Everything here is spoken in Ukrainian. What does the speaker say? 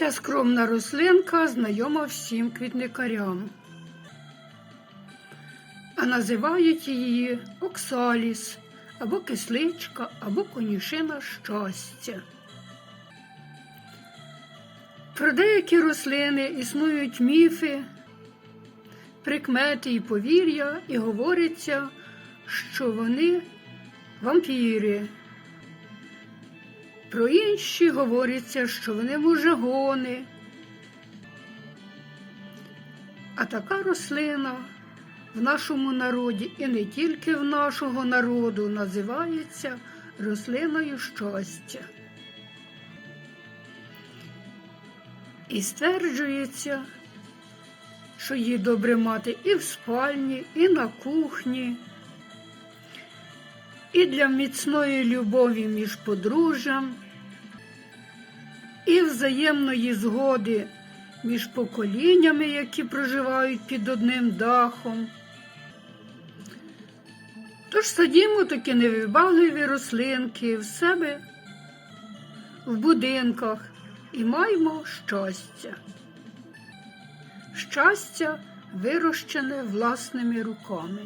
Ця скромна рослинка знайома всім квітникарям, а називають її оксаліс або кисличка, або конюшина щастя. Про деякі рослини існують міфи, прикмети і повір'я, і говориться, що вони вампіри. Про інші говориться, що вони мужигони. А така рослина в нашому народі і не тільки в нашого народу називається рослиною щастя. І стверджується, що її добре мати і в спальні, і на кухні, і для міцної любові між подружжям, і взаємної згоди між поколіннями, які проживають під одним дахом. Тож садімо такі невибагливі рослинки в себе в будинках і маємо щастя. Щастя вирощене власними руками.